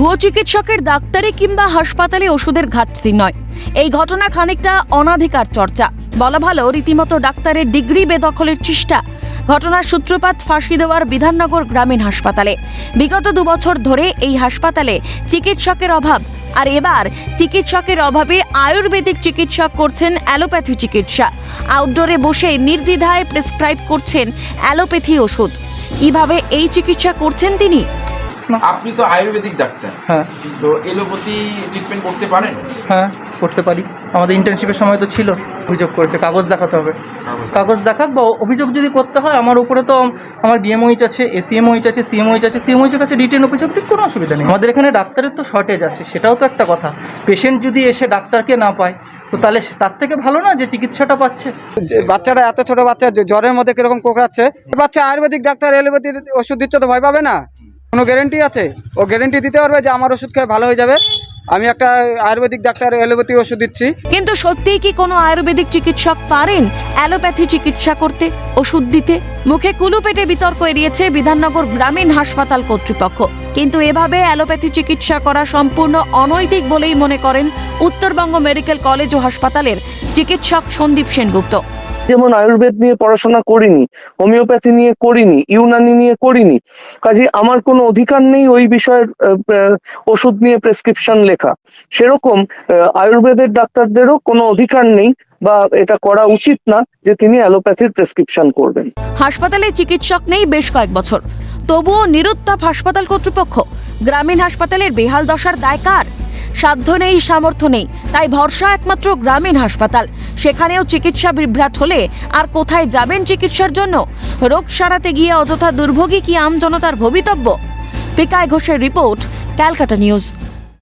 ভুয়ো চিকিৎসকের ডাক্তারি কিংবা হাসপাতালে ওষুধের ঘাটতি নয়। এই ঘটনা খানিকটা অনাধিকার চর্চা। বলা ভালো, রীতিমতো ডাক্তারের ডিগ্রি বেদখলের চেষ্টা। ঘটনার সূত্রপাত ফাঁসি দেওয়ার বিধাননগর গ্রামীণ হাসপাতালে। বিগত দুবছর ধরে এই হাসপাতালে চিকিৎসকের অভাব। আর এবার চিকিৎসকের অভাবে আয়ুর্বেদিক চিকিৎসক করছেন অ্যালোপ্যাথি চিকিৎসা। আউটডোরে বসে নির্দ্বিধায় প্রেসক্রাইব করছেন অ্যালোপ্যাথি ওষুধ। কীভাবে এই চিকিৎসা করছেন তিনি? আপনি তো আয়ুর্বেদিক ডাক্তার। হ্যাঁ। তো এলোপ্যাথি ট্রিটমেন্ট করতে পারেন? হ্যাঁ করতে পারি। আমাদের ইন্টার্নশিপের সময় তো ছিল। অভিযোগ করেছে কাগজ দেখাতে হবে। কাগজ দেখাক বা অভিযোগ যদি করতে হয় আমার উপরে তো আমার বিএমওইচ আছে এসিএমওইচ আছে সিএমওইচ আছে সিএমওইচের কাছে রিটেন অভিযোগ দিক কোনো অসুবিধা নেই। আমাদের এখানে ডাক্তারের তো শর্টেজ আছে সেটাও তো একটা কথা। পেশেন্ট যদি এসে ডাক্তারকে না পায় তো তাহলে তার থেকে ভালো না যে চিকিৎসাটা পাচ্ছে? যে বাচ্চাটা এত ছোট বাচ্চা জ্বরের মধ্যে কীরকম কোকড়াচ্ছে? বাচ্চা আয়ুর্বেদিক ডাক্তার এলোপ্যাথির ওষুধ দিচ্ছে তো ভয় পাবে না? কোনো গ্যারেন্টি আছে? ও গ্যারেন্টি দিতে পারবে যে আমার ওষুধ খেয়ে ভালো হয়ে যাবে। আমি একটা আয়ুর্বেদিক ডাক্তার অ্যালোপ্যাথি ওষুধ দিচ্ছি। কিন্তু সত্যিই কি কোনো আয়ুর্বেদিক চিকিৎসক পারেন অ্যালোপ্যাথি চিকিৎসা করতে, ওষুধ দিতে? মুখে কুলু পেটে বিতর্ক এড়িয়েছে বিধাননগর গ্রামীণ হাসপাতাল কর্তৃপক্ষ। কিন্তু এভাবে অ্যালোপ্যাথি চিকিৎসা করা সম্পূর্ণ অনৈতিক বলেই মনে করেন উত্তরবঙ্গ মেডিকেল কলেজ ও হাসপাতালের চিকিৎসক সন্দীপ সেনগুপ্ত। যেমন আয়ুর্বেদ নিয়ে পড়াশোনা করিনি, হোমিওপ্যাথি নিয়ে করিনি, ইউনানি নিয়ে করিনি, কাজে আমার কোনো অধিকার নেই ওই বিষয়ের ওষুধ নিয়ে প্রেসক্রিপশন লেখা। সেরকম আয়ুর্বেদের ডাক্তারদেরও কোনো অধিকার নেই বা এটা করা উচিত না যে তিনি অ্যালোপ্যাথির প্রেসক্রিপশন করবেন। হাসপাতালে চিকিৎসক নেই বেশ কয়েক বছর। তবুও নিরুত্তাপ হাসপাতাল কর্তৃপক্ষ, গ্রামীণ হাসপাতালের বেহাল দশার দায় কার? সাধ্য নেই, সামর্থ্য নেই। তাই ভরসা একমাত্র গ্রামীণ হাসপাতাল। সেখানেও চিকিৎসা বিভ্রাট হলে আর কোথায় যাবেন চিকিৎসার জন্য? রোগ সারাতে গিয়ে অযথা দুর্ভোগী কি আমজনতার ভবিতব্য? পিকায় ঘোষের রিপোর্ট, ক্যালকাটা নিউজ।